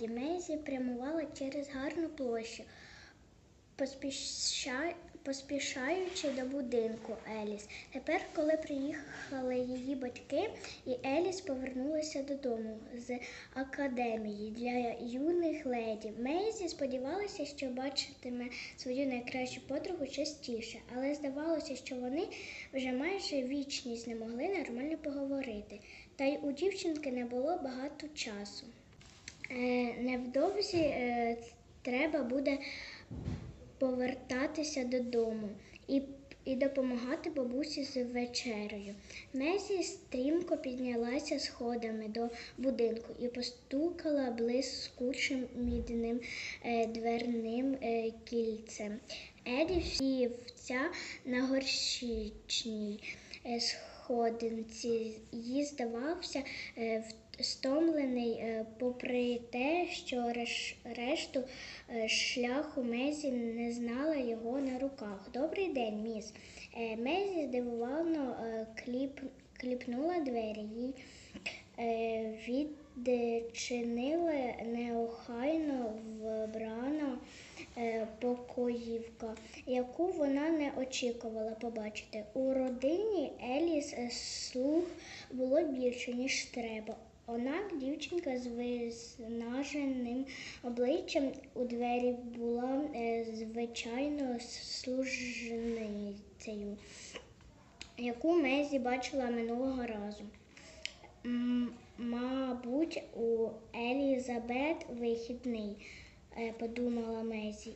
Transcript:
леді Мейзі прямувала через гарну площу, поспіша... поспішаючи до будинку Еліс. Тепер, коли приїхали її батьки, і Еліс повернулася додому з академії для юних леді. Мейзі сподівалася, що бачитиме свою найкращу подругу частіше, але здавалося, що вони вже майже вічність не могли нормально поговорити. Та й у дівчинки не було багато часу. Е, невдовзі е, треба буде повертатися додому і, і допомагати бабусі з вечерею. Мезі стрімко піднялася сходами до будинку і постукала блискучим мідним е, дверним кільцем. Еді сівця на горщичній сходинці. Їй здавався в- стомлений, е, попри те, що реш- решту е, шляху Мезі не знала його на руках. Добрий день, міс. Е, Мезі здивовано е, кліп, кліпнула двері. Їй відчинила неохайно вбрана покоївка, яку вона не очікувала побачити. У родині Еліс слуг було більше, ніж треба. Однак дівчинка з виснаженим обличчям у двері була е, звичайно служницею, яку Мезі бачила минулого разу. Мабуть, у Елізабет вихідний, е, подумала Мезі.